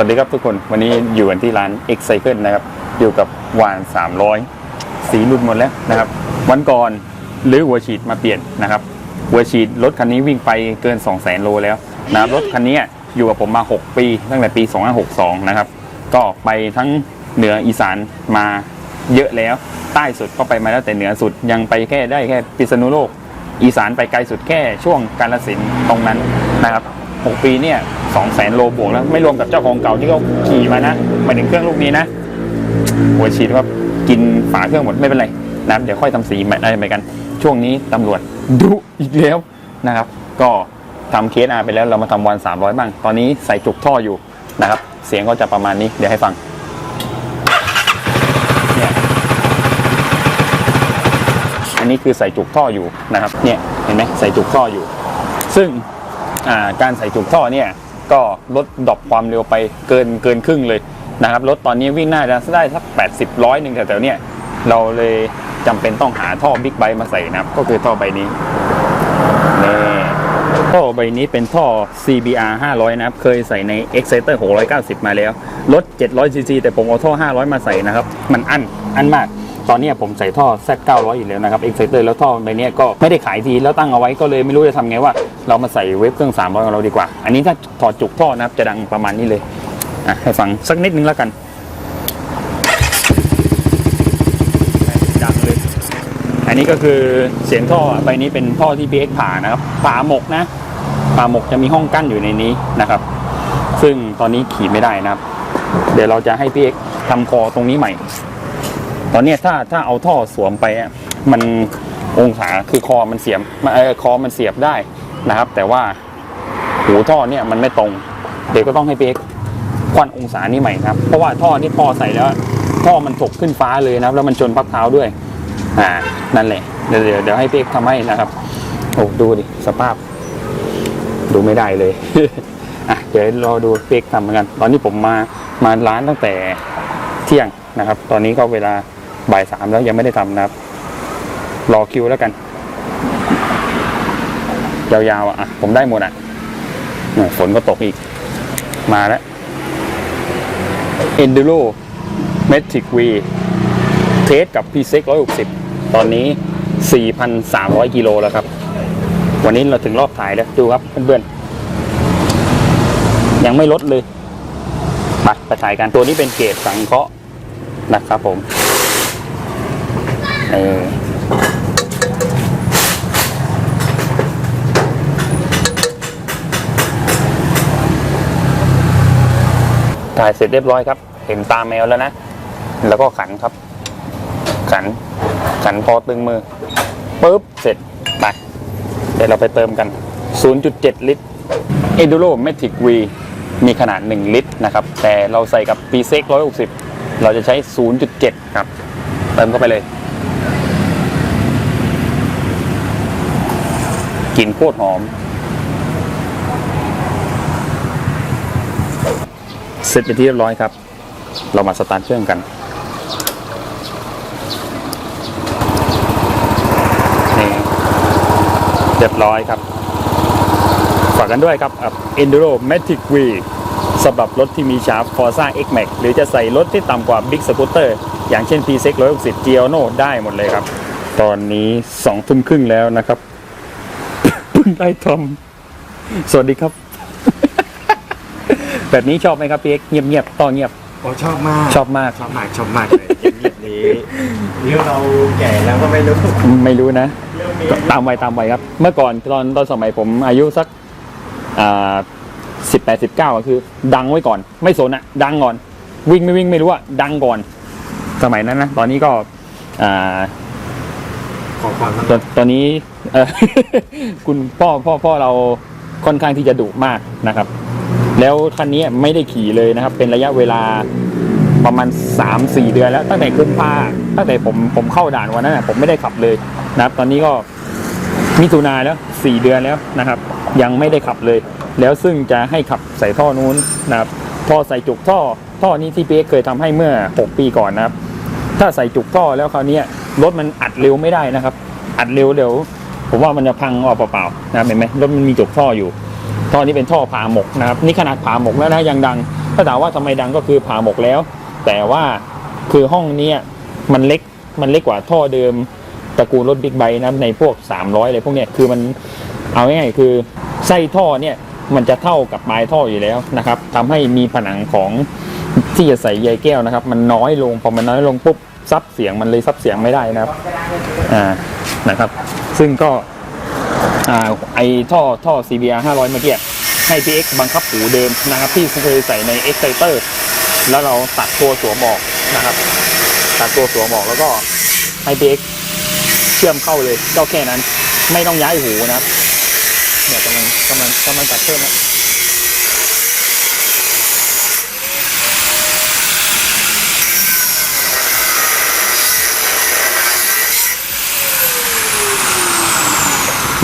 วัสดีครับทุกคนวันนี้อยู่กันที่ร้าน X Cycle นะครับ อยู่กับวาน 300 สีรุ่นหมดแล้วนะครับ วันก่อนหรือหัวฉีดมาเปลี่ยนนะครับ หัวฉีดรถคันนี้วิ่งไปเกิน 2 0 0 0 0 0โลแล้วนะครับรถคันนี้อยู่กับผมมา 6 ปี ตั้งแต่ปี 2562 นะครับ ก็ไปทั้งเหนืออีสานมาเยอะแล้ว ใต้สุดก็ไปมาแล้วแต่เหนือสุดยังไปแค่ได้แค่พิษณุโลก อีสานไปไกลสุดแค่ช่วงกาลสินตรงนั้นนะครับ 6 ปีเนี่ย2 0 0 0 0 0โลบวกแล้ว ไม่รวมกับเจ้าของเก่าที่เขาขี่มานะหมายถึงเครื่องลูกนี้นะหัวฉีดว่ากินฝาเครื่องหมดไม่เป็นไรนะครับเดี๋ยวค่อยทำสีใหม่อะไรใหม่กัน ช่วงนี้ตำรวจดุอีกแล้วนะครับ ก็ทำเคสอาไปแล้วเรามาทำวัน 300 บ้าง ตอนนี้ใส่จุกท่ออยู่นะครับ เสียงก็จะประมาณนี้เดี๋ยวให้ฟังเนี่ยอันนี้คือใส่จุกท่ออยู่นะครับ เนี่ยเห็นไหมใส่จุกท่ออยู่ ซึ่ง การใส่จุกท่อเนี่ยก็ลดดรอปความเร็วไปเกินเกินครึ่งเลยนะครับรถตอนนี้วิ่งน่าจะได้สัก 80ร้อยหนึ่งแถวๆเนี่ยเราเลยจำเป็นต้องหาท่อบิ๊กไบค์มาใส่นะครับ ก็คือท่อใบนี้นี่ท่อใบนี้เป็นท่อ CBR 500 นะครับ เคยใส่ใน Exciter 690 มาแล้ว รถ 700cc แต่ผมเอาท่อ 500 มาใส่นะครับ มันอั้นอั้นมาก ตอนนี้ผมใส่ท่อ Z900 อีกแล้วนะครับ Exciter แล้วท่อใบนี้ก็ไม่ได้ขายทีแล้วตั้งเอาไว้ก็เลยไม่รู้จะทำไงว่า เรามาใส่เวฟเครื่อง300ของเราดีกว่า อันนี้ถ้าถอดจุกท่อนะครับจะดังประมาณนี้เลยอะให้ฟังสักนิดนึงแล้วกันดังเลยอันนี้ก็คือเสียงท่อใบนี้เป็นท่อที่ PX ผ่านะครับผ่าหมกนะผ่าหมกจะมีห้องกั้นอยู่ในนี้นะครับ ซึ่งตอนนี้ขี่ไม่ได้นะครับ เดี๋ยวเราจะให้ PX ทำคอตรงนี้ใหม่ ตอนนี้ถ้าถ้าเอาท่อสวมไปมันองศาคือคอมันเสียบคอมันเสียบได้นะครับ แต่ว่าหูท่อเนี่ยมันไม่ตรง เดี๋ยวก็ต้องให้เป๊กควันองศานี้ใหม่ครับ เพราะว่าท่อที่พอใส่แล้ว ท่อมันถกขึ้นฟ้าเลยนะครับ แล้วมันชนพักเท้าด้วย อ่า นั่นแหละเดี๋ยวเดี๋ยวเดี๋ยวให้เป๊กทำให้นะครับ โอ้ดูดิสภาพ ดูไม่ได้เลย อะเดี๋ยวรอดูเป๊กทำเหมือนกัน ตอนนี้ผมมามาร้านตั้งแต่เที่ยงนะครับ ตอนนี้ก็เวลา บ่ายสามแล้วยังไม่ได้ทำนะครับ รอคิวแล้วกัน ยาวๆอะ ผมได้หมดอะฝนก็ตกอีก มาแล้ว Enduro Matic V เทสกับ p ีเซ็ก160 ตอนนี้ 4,300 กิโลแล้วครับ วันนี้เราถึงรอบถ่ายแล้ว ดูครับเพื่อนๆ ยังไม่ลดเลยไปไปถ่ายกันตัวนี้เป็นเกรดสังเคราะห์นะครับผม เออถ่ายเสร็จเรียบร้อยครับ เห็นตาแมวแล้วนะ แล้วก็ขันครับ ขัน ขันพอตึงมือปุ๊บ เสร็จ ไป เดี๋ยวเราไปเติมกัน 0.7 ลิตร Enduro Matic V มีขนาด 1 ลิตรนะครับ แต่เราใส่กับ p ีเซ็ก160 เราจะใช้ 0.7 ครับ เติมเข้าไปเลย กลิ่นโคตรหอม เสร็จไปนที่เรียบร้อยครับ เรามาสตาร์ทเครื่องกันนี่เรียบร้อยครับ ฝากกันด้วยครับ Enduro Matic V สำหรับรถที่มีชาร์ป Forza X Max หรือจะใส่รถที่ต่ำกว่า Big Scooter อย่างเช่น p 6 160 g i o n o ได้หมดเลยครับ ตอนนี้สองทุ่มครึ่งแล้วนะครับ ได้ทำสวัสดีครับ แบบนี้ชอบไหมครับพี่เอ็กเงียบๆต่อเงียบ โอ้ชอบมากชอบมากชอบมากชอบมากเลยเงียบๆนี้นี่เราแก่แล้วก็ไม่รู้ไม่รู้นะ เรื่องนี้ตามวัยตามวัยครับ เมื่อก่อนตอนตอนสมัยผมอายุสักอ่าสิบแปดสิบเก้าคือ ดังไว้ก่อน ไม่สนอะดังก่อน วิ่งไม่วิ่งไม่รู้อะดังก่อน สมัยนั้นนะ ตอนนี้ก็อ่า ขอความตอนตอนนี้เอ่อ คุณพ่อพ่อพ่อเราค่อนข้างที่จะดุมากนะครับ แล้วคันนี้ไม่ได้ขี่เลยนะครับ เป็นระยะเวลาประมาณ 3-4 เดือนแล้วตั้งแต่กุมภาตั้งแต่ผมผมเข้าด่านวันนั้นนะผมไม่ได้ขับเลยนะครับ ตอนนี้ก็มิถุนาแล้ว 4 เดือนแล้วนะครับ ยังไม่ได้ขับเลย แล้วซึ่งจะให้ขับใส่ท่อนู้นนะครับท่อใส่จุกท่อท่อนี้ที่เป๊เคยทำให้เมื่อ 6 ปีก่อนนะครับ ถ้าใส่จุกท่อแล้วคราวนี้ รถมันอัดเร็วไม่ได้นะครับ อัดเร็วเดี๋ยวผมว่ามันจะพังออกเปล่าๆนะเห็นไหมรถมันมีจุกท่ออยู่ท่อนี้เป็นท่อผ่าหมกนะครับนี่ขนาดผ่าหมกแล้วนะยังดัง ถ้าถามว่าทำไมดังก็คือผ่าหมกแล้ว แต่ว่าคือห้องนี้มันเล็กมันเล็กกว่าท่อเดิมตระกูลรถบิ๊กไบค์นะในพวก 300อะไรพวกเนี้ยคือมันเอาง่ายๆคือไส้ท่อเนี่ยมันจะเท่ากับปลายท่ออยู่แล้วนะครับทำให้มีผนังของที่จะใส่ใยแก้วนะครับ มันน้อยลงพอมันน้อยลงปุ๊บ ซับเสียงมันเลยซับเสียงไม่ได้นะครับอ่านะครับ ซึ่งก็อ่าไอท่อท่อ CBR 500 เมื่อกี้ให้ PX บังคับหูเดิมนะครับ ที่เคยใส่ใน Exciter แล้วเราตัดตัวสวมออกนะครับ ตัดตัวสวมออกแล้วก็ให้ PX เชื่อมเข้าเลยก็แค่นั้น ไม่ต้องย้ายหูนะครับเนี่ยกำลังกำลังกำลังตัดเพิ่มนะ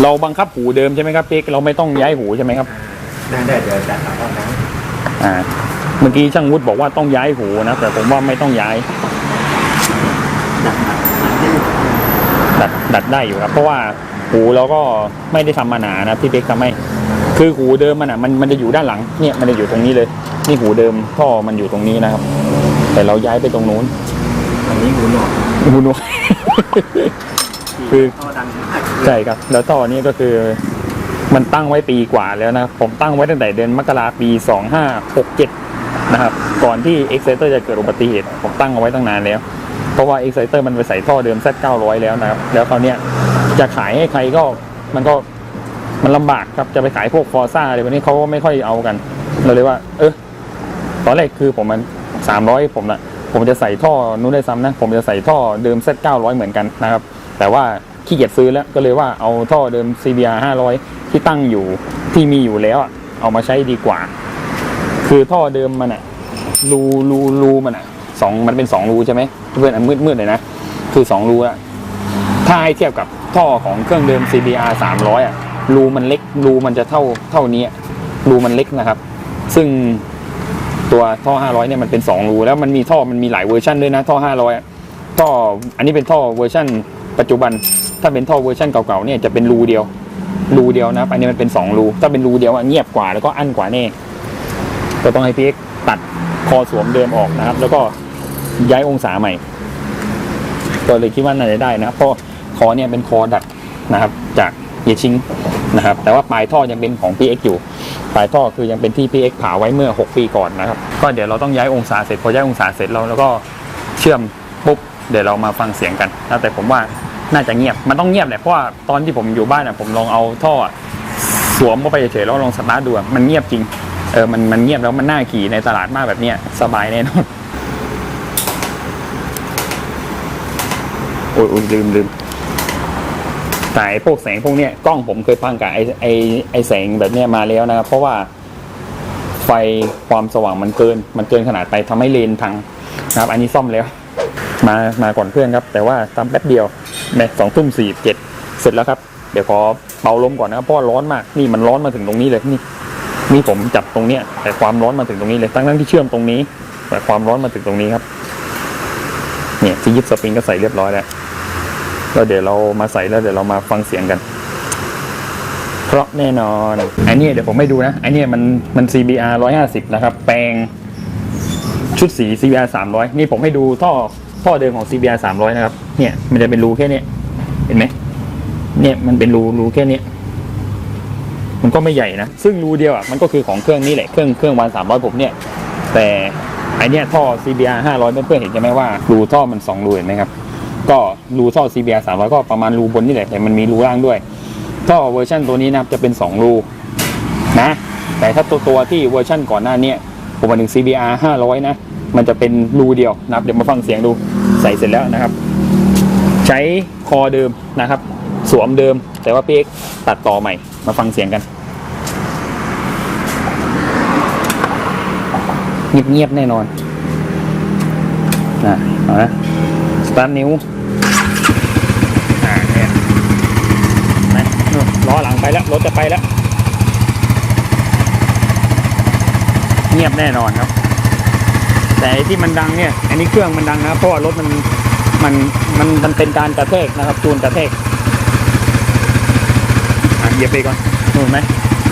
เราบังคับหูเดิมใช่ไหมครับ PX เราไม่ต้องย้ายหูใช่ไหมครับนั่นได้เดี๋ยวจัดเอาห้องน้อ่า เมื่อกี้ช่างวุฒิบอกว่าต้องย้ายหูนะแต่ผมว่าไม่ต้องย้าย ดัดดัดได้อยู่ครับ เพราะว่าหูเราก็ไม่ได้ทำมาหนานะพี่เป๊กทำให้คือหูเดิมมันอะมันมันจะอยู่ด้านหลังเนี่ยมันจะอยู่ตรงนี้เลย นี่หูเดิมท่อมันอยู่ตรงนี้นะครับ แต่เราย้ายไปตรงนู้นำอันนี้หูหนวกหูหนวก คือใช่ครับ แล้วท่อนี้ก็คือมันตั้งไว้ปีกว่าแล้วนะผมตั้งไว้ตั้งแต่เดือนมกราปี 2567 นะครับ ก่อนที่ Exciter จะเกิดอุบัติเหตุ ผมตั้งเอาไว้ตั้งนานแล้ว เพราะว่า Exciter มันไปใส่ท่อเดิม Z900 แล้วนะครับ แล้วคราวเนี้ยจะขายให้ใครก็มันก็มันลำบากครับ จะไปขายพวกฟอร์ซ่าอะไรพวกนี้เขาก็ไม่ค่อยเอากัน เราเลยว่า เออตอนแรกคือผมมัน 300 ผมนะผมจะใส่ท่อนู้นได้ซ้ำนะ ผมจะใส่ท่อเดิม Z900 เหมือนกันนะครับ แต่ว่าขี้เกียจซื้อแล้วก็เลยว่าเอาท่อเดิม CBR 500 ที่ตั้งอยู่ที่มีอยู่แล้วเอามาใช้ดีกว่า คือท่อเดิมมันอะรูรูรูมันอะสองมันเป็นสองรูใช่ไหมเพื่อนอันมืดมืดเลยนะ คือสองรูอะถ้าให้เทียบกับท่อของเครื่องเดิม CBR 300อะรูมันเล็กรูมันจะเท่าเท่านี้รูมันเล็กนะครับ ซึ่งตัวท่อ 500 เนี่ยมันเป็น 2 รู แล้วมันมีท่อมันมีหลายเวอร์ชันด้วยนะ ท่อ 500อะท่ออันนี้เป็นท่อเวอร์ชัน ปัจจุบันถ้าเป็นท่อเวอร์ชันเก่าๆเนี่ยจะเป็นรูเดียว รูเดียวนะครับ อันนี้มันเป็น2รูถ้าเป็นรูเดียวอะเงียบกว่าแล้วก็อั้นกว่าแน่ก็ต้องให้พีเอ็กตัดคอสวมเดิมออกนะครับ แล้วก็ย้ายองศาใหม่ ก็เลยคิดว่าน่าจะได้นะครับเพราะคอเนี่ยเป็นคอดัดนะครับ จากเยชิงนะครับ แต่ว่าปลายท่อยังเป็นของ PX อยู่ ปลายท่อคือยังเป็นที่ PX ผ่าไว้เมื่อ 6 ปีก่อนนะครับ ก็เดี๋ยวเราต้องย้ายองศาเสร็จ พอย้ายองศาเสร็จเราแล้วก็เชื่อมปุ๊บ เดี๋ยวเรามาฟังเสียงกันนะแต่ผมว่าน่าจะเงียบ มันต้องเงียบแหละ เพราะว่าตอนที่ผมอยู่บ้านอะผมลองเอาท่อสวมเข้าไปเฉยๆแล้วลองสตาร์ทดูอะมันเงียบจริง เออ มันมันเงียบแล้วมันน่าขี่ในตลาดมากแบบเนี้ยสบายแน่นอน โอ้ยโอ้ยลืมลืมแต่ไอ้พวกแสงพวกเนี้ยกล้องผมเคยพังกับไอ้ไอ้ไอ้แสงแบบเนี้ยมาแล้วนะครับ เพราะว่าไฟความสว่างมันเกิน มันเกินขนาดไปทำให้เลนพังนะครับ อันนี้ซ่อมแล้ว มามาก่อนเพื่อนครับ แต่ว่าทำแป๊บเดียวในสองทุ่มสี่เจ็ดเสร็จแล้วครับ เดี๋ยวขอเป่าลมก่อนนะครับเพราะร้อนมากนี่มันร้อนมาถึงตรงนี้เลยนี่นี่ผมจับตรงเนี้ยแต่ความร้อนมาถึงตรงนี้เลยทั้งทั้งที่เชื่อมตรงนี้แต่ความร้อนมาถึงตรงนี้ครับ เนี่ยที่ยึดสปริงก็ใส่เรียบร้อยแล้วแล้วเดี๋ยวเรามาใส่แล้วเดี๋ยวเรามาฟังเสียงกัน เพราะแน่นอนไอันนี้เดี๋ยวผมไม่ดูนะไอันนี้มันมัน CBR 150 นะครับ แปลงชุดสี CBR 300 นี่ผมให้ดูท่อ ท่อเดิมของ CBR 300 นะครับ เนี่ย มันจะเป็นรูแค่เนี้ยเห็นไหมเนี่ยมันเป็นรูรูแค่เนี้ยมันก็ไม่ใหญ่นะ ซึ่งรูเดียวอะมันก็คือของเครื่องนี้แหละ เครื่องเครื่องวันสามร้อยผมเนี่ย แต่ไอเนี้ยท่อ CBR 500เพื่อนๆเห็นใช่ไหมว่ารูท่อมันสองรูเห็นไหมครับ ก็รูท่อ CBR 300ก็ประมาณรูบนนี่แหละแต่มันมีรูล่างด้วย ท่อเวอร์ชันตัวนี้นะครับจะเป็น2รูนะ แต่ถ้าตัวตัวที่เวอร์ชันก่อนหน้านี้ผมมาถึง CBR 500 นะ มันจะเป็นรูเดียวนะครับ เดี๋ยวมาฟังเสียงดูใส่เสร็จแล้วนะครับ ใช้คอเดิมนะครับ สวมเดิม แต่ว่า PX ตัดต่อใหม่ มาฟังเสียงกันเงียบๆแน่นอนนะเอานะสตาร์ทนิ้วอ่าเนี่ยนะนู่นล้อหลังไปแล้ว รถจะไปแล้ว เงียบแน่นอนครับ แต่ที่มันดังเนี่ย อันนี้เครื่องมันดังนะเพราะว่ารถมันมันมันมันเป็นการกระแทกนะครับ จูนกระแทกอเหยียบเบรกก่อนนูนไหม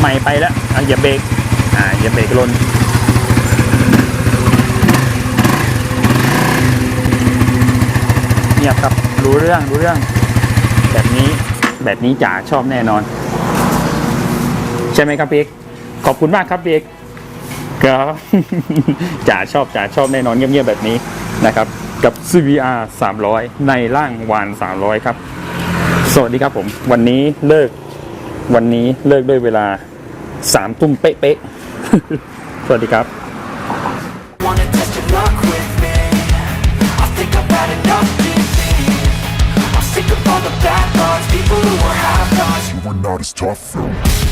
ใหม่ไปแล้วอเหยียบเบรกอ่าเหยียบเบรกลนเงียบครับรู้เรื่องรู้เรื่อง แบบนี้แบบนี้จ๋าชอบแน่นอน ใช่ไหมครับเบรกขอบคุณมากครับเบรก ครับจ๋าชอบจ๋าชอบแน่นอนเงียบๆแบบนี้นะครับ กับ CVR 300 ในร่างวาน 300 ครับ สวัสดีครับผม วันนี้เลิกวันนี้เลิกด้วยเวลาสามทุ่มเป๊ะๆ สวัสดีครับ Wanna test your luck with me I think I've had enough TV I'm sick of all the bad thoughts People who are half-nots You were not as tough though.